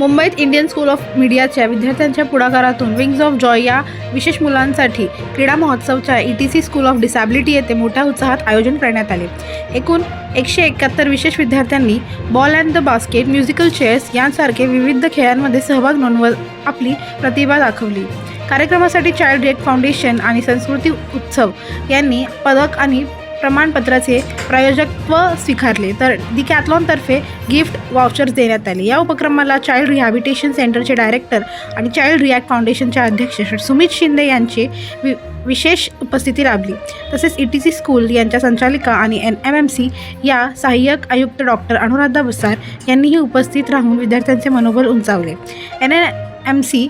मुंबईत Indian school of मीडियाच्या विद्यार्थ्यांच्या पुढाकारातून विंग्ज ऑफ जॉय या विशेष मुलांसाठी क्रीडा महोत्सवच्या E T C school of disability येथे मोठ्या उत्साहात आयोजन करण्यात आले. एकूण एकशे एकाहत्तर विशेष विद्यार्थ्यांनी ball and the basket musical chairs यांसारखे विविध खेळांमध्ये सहभाग नोंदवत आपली प्रतिभा दाखवली. कार्यक्रमासाठी चाइल्ड डेट फाउंडेशन आणि संस्कृती उत्सव यांनी पदक आणि प्रमाणपत्राचे प्रायोजकत्व स्वीकारले. तर दी कॅथलॉनतर्फे गिफ्ट वाउचर्स देण्यात आले. या उपक्रमाला चाइल्ड रिहॅबिटेशन सेंटरचे डायरेक्टर आणि चाइल्ड रिॲक्ट फाउंडेशनचे अध्यक्ष सुमित शिंदे यांची वि विशेष उपस्थिती लाभली. तसेच ई टी सी स्कूल यांच्या संचालिका आणि एन एम एम सी या सहाय्यक आयुक्त डॉक्टर अनुराधा बसार यांनीही उपस्थित राहून विद्यार्थ्यांचे मनोबल उंचावले. एन एन एम सी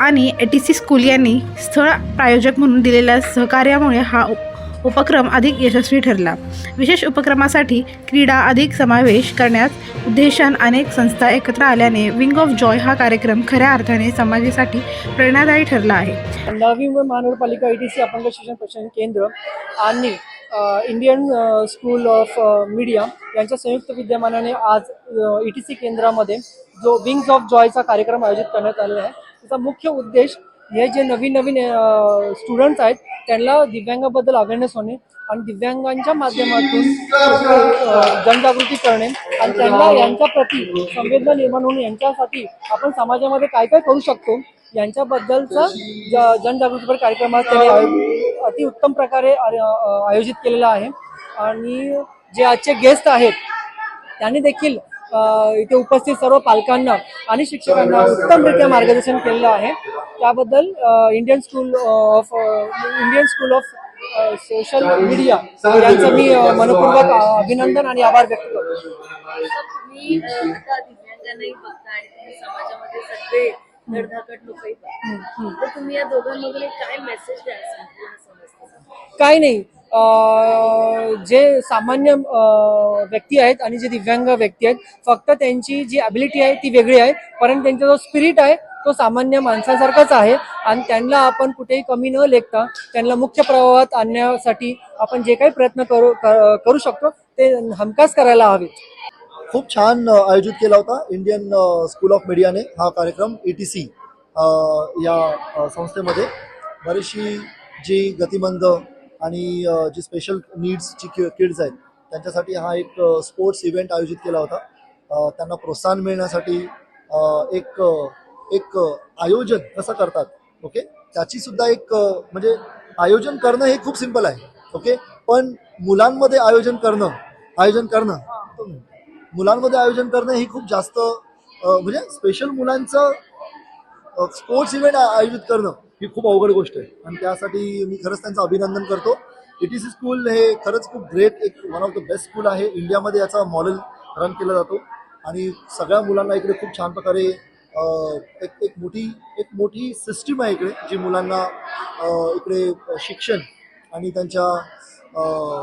आणि ए टी सी स्कूल यांनी स्थळ प्रायोजक म्हणून दिलेल्या सहकार्यामुळे हा उपक्रम अधिक यशस्वी ठरला. विशेष उपक्रमासाठी क्रीडा अधिक समावेश करण्यास उद्देशान अनेक संस्था एकत्र आल्याने विंग ऑफ जॉय हा कार्यक्रम खऱ्या अर्थाने समाजासाठी प्रेरणादायी ठरला आहे. नवी मुंबई महानगरपालिका ई टी सी अपंग शिक्षण प्रशिक्षण केंद्र आणि इंडियन स्कूल ऑफ मीडिया यांच्या संयुक्त विद्यमानाने आज ई टी सी केंद्रामध्ये जो विंग्स ऑफ जॉयचा कार्यक्रम आयोजित करण्यात आलेला आहे. त्याचा मुख्य उद्देश हे जे नवीन नवीन स्टुडंट्स आहेत त्यांना दिव्यांगाबद्दल अवेअरनेस होणे आणि दिव्यांगांच्या माध्यमातून जनजागृती करणे आणि त्यांना यांच्या प्रती संवेदना निर्माण होणे यांच्यासाठी आपण समाजामध्ये काय काय करू शकतो यांच्याबद्दलचा ज- जनजागृतीपर कार्यक्रमात त्यांनी आयो- अतिउत्तम प्रकारे आयोजित केलेला आहे. आणि जे आजचे गेस्ट आहेत त्यांनी देखील इथे उपस्थित सर्व पालकांना आणि शिक्षकांना उत्तमरित्या मार्गदर्शन केलेलं आहे. त्याबद्दल Indian school of Indian school of social media यांचं मी मनपूर्वक अभिनंदन आणि आभार व्यक्त करतो. काय नाही. जे सामान्य व्यक्ती आहेत आणि जे दिव्यांग व्यक्ती आहेत फक्त त्यांची जी ॲबिलिटी आहे ती वेगळी आहे परंतु त्यांचा जो स्पिरिट आहे तो सामान्य माणसासारखाच आहे आणि त्यांना आपण कुठेही कमी न लेखता त्यांना मुख्य प्रवाहात आणण्यासाठी आपण जे काही प्रयत्न करू करू शकतो ते हमखास करायला हवे. खूप छान आयोजित केला होता इंडियन स्कूल ऑफ मीडियाने हा कार्यक्रम ए टी सी या संस्थेमध्ये. बरीचशी जी गतिमंद आणि जी स्पेशल नीड्सची कि किड्स आहेत त्यांच्यासाठी हा एक स्पोर्ट्स इव्हेंट आयोजित केला होता. त्यांना प्रोत्साहन मिळण्यासाठी एक एक आयोजन कसं करतात ओके? त्याची सुद्धा एक म्हणजे आयोजन करणं हे खूप सिंपल आहे ओके? पण मुलांमध्ये आयोजन करणं आयोजन करणं मुलांमध्ये आयोजन करणं ही खूप जास्त म्हणजे स्पेशल मुलांचं स्पोर्ट्स इव्हेंट आयोजित करणं ही खूप अवघड गोष्ट आहे. आणि त्यासाठी मी खरंच त्यांचं अभिनंदन करतो. ई टी सी स्कूल हे खरंच खूप ग्रेट एक one of the best school आहे. इंडियामध्ये याचा मॉडेल रन केला जातो. आणि सगळ्या मुलांना इकडे खूप छान प्रकारे एक एक मोठी एक मोठी सिस्टीम आहे इकडे जी मुलांना इकडे शिक्षण आणि त्यांच्या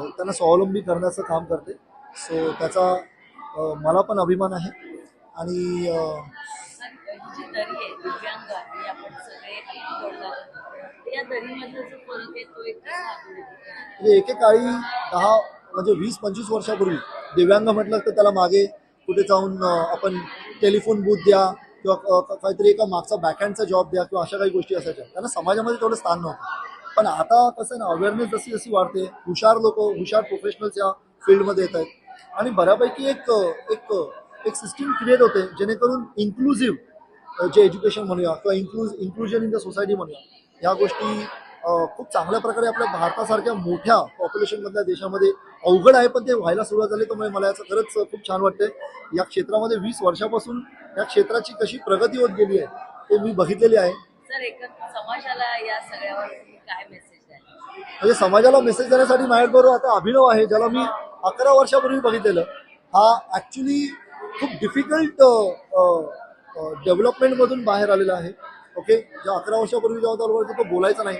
त्यांना स्वावलंबी करण्याचं काम करते. सो त्याचा मला पण अभिमान आहे. आणि ही म्हणजे एकेकाळी दहा म्हणजे वीस पंचवीस वर्षापूर्वी दिव्यांग म्हटलं तर त्याला मागे कुठे जाऊन आपण टेलिफोन बूथ द्या किंवा काहीतरी एका मागचा बॅकहँडचा जॉब द्या किंवा अशा काही गोष्टी असायच्या. त्यांना समाजामध्ये तेवढं स्थान नव्हतं. पण आता कसं आहे ना अवेअरनेस जशी जशी वाढते हुशार लोक हुशार प्रोफेशनल्स या फील्डमध्ये येत आहेत. आणि बऱ्यापैकी एक एक एक सिस्टीम क्रिएट होते जेणेकरून इन्क्लुझिव्ह जे एज्युकेशन म्हणूया किंवा include inclusion in the society म्हणूया या गोष्टी खूप चांगल्या प्रकारे आपल्या भारतासारख्या मोठ्या पॉप्युलेशनमधल्या देशामध्ये अवघड आहे पण ते व्हायला सुरुवात झाली त्यामुळे मला याचं खरंच खूप छान वाटतंय. या क्षेत्रामध्ये वीस वर्षापासून या क्षेत्राची कशी प्रगती होत गेली आहे ते मी बघितलेली आहे. समाजाला या सगळ्यावर तुम्ही काय मेसेज म्हणजे समाजाला मेसेज देण्यासाठी माझ्याबरोबर आता अभिनव आहे ज्याला मी अकरा वर्षापूर्वी बघितलेलं. हा ॲक्च्युली खूप डिफिकल्ट डेव्हलपमेंटमधून बाहेर आलेला आहे. ओके ज्या अकरा वर्षापूर्वी जेव्हा त्याला तो बोलायचा नाही.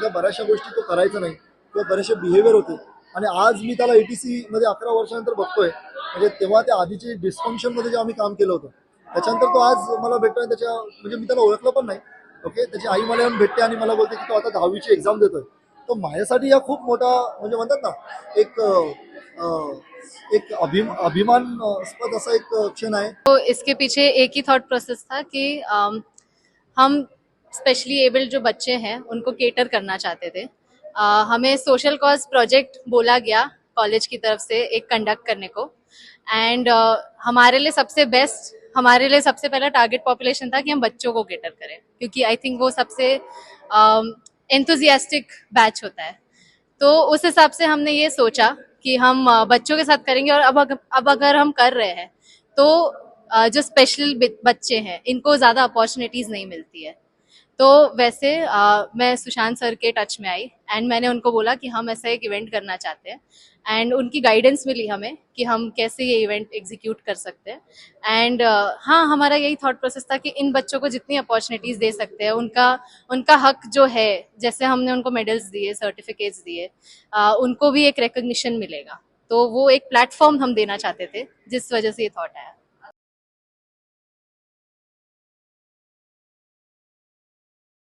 त्या बऱ्याचशा गोष्टी तो करायचा नाही. किंवा बरेचसे बिहेवियर होते. आणि आज मी त्याला ए टी मध्ये अकरा वर्षानंतर बघतोय. म्हणजे तेव्हा त्या आधीचे डिस्फंक्शनमध्ये जेव्हा आम्ही काम केलं होतं. त्याच्यानंतर तो आज मला भेटतोय त्याच्या म्हणजे मी त्याला ओळखलं पण नाही. ओके त्याची आई मला येऊन भेटते आणि मला बोलते की तो आता दहावीची एक्झाम देतोय. तर माझ्यासाठी हा खूप मोठा म्हणजे म्हणतात ना एक एक अभिम अभिमानास्पद असा एक क्षण आहे. तो इसके पीछे एक ही थॉट प्रोसेस था की हम स्पेशली एबल्ड जो बच्चे हैं उनको केटर करना चाहते थे। अ, हमें सोशल कॉज प्रोजेक्ट बोला गया कॉलेज की तरफ़ से एक कंडक्ट करने को। एंड हमारे लिए सबसे बेस्ट हमारे लिए सबसे पहला टारगेट पॉपुलेशन था कि हम बच्चों को केटर करें। क्योंकि आई थिंक वो सबसे एंथुजियास्टिक uh, बैच होता है। तो उस हिसाब से हमने ये सोचा कि हम बच्चों के साथ करेंगे और अब अब अगर हम कर रहे हैं तो जो स्पेशल बच्चे हैं इनको ज़्यादा अपॉर्चुनिटीज़ नहीं मिलती है। तो वैसे अ, मैं सुशांत सर के टच में आई एंड मैंने उनको बोला कि हम ऐसा एक इवेंट करना चाहते हैं एंड उनकी गाइडेंस मिली हमें कि हम कैसे ये इवेंट एग्जीक्यूट कर सकते हैं एंड हाँ हमारा यही थॉट प्रोसेस था कि इन बच्चों को जितनी अपॉर्चुनिटीज़ दे सकते हैं उनका उनका हक जो है जैसे हमने उनको मेडल्स दिए सर्टिफिकेट्स दिए उनको भी एक रिकग्निशन मिलेगा। तो वो एक प्लेटफॉर्म हम देना चाहते थे जिस वजह से ये थॉट आया।